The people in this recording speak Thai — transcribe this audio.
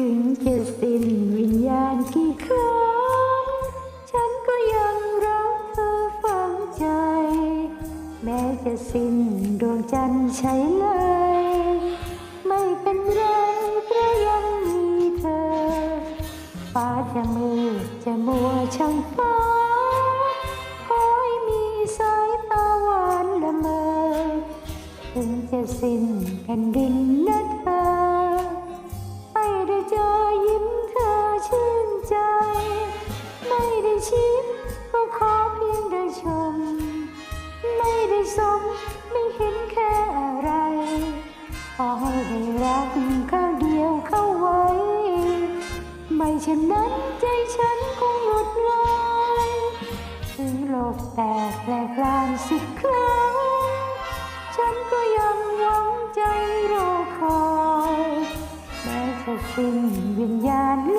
ถึงจะสิ้นวิญญาณกี่ครั้ง ฉันก็ยังรักเธอฝังใจ แม้จะสิ้นดวงจันทร์ใช้เลย ไม่เป็นไรเพราะยังมีเธอ ฟ้าจะมืดจะมัวช่างฟ้าขอให้มีสายตาหวานละเมอ ถึงจะสิ้นแผ่นดินนะเธอ ชิมก็ขอเพียงได้ชม ไม่ได้สมไม่เห็นแค่อะไรขอให้ได้รักข้างเดียวเข้าไว้ ไม่เช่นนั้นใจฉันคงหมดลอยถึงโลกแตกแหลกลานสิบครั้ง ฉันก็ยังหวังใจรอคอยแม้จะสิ้นวิญญาณ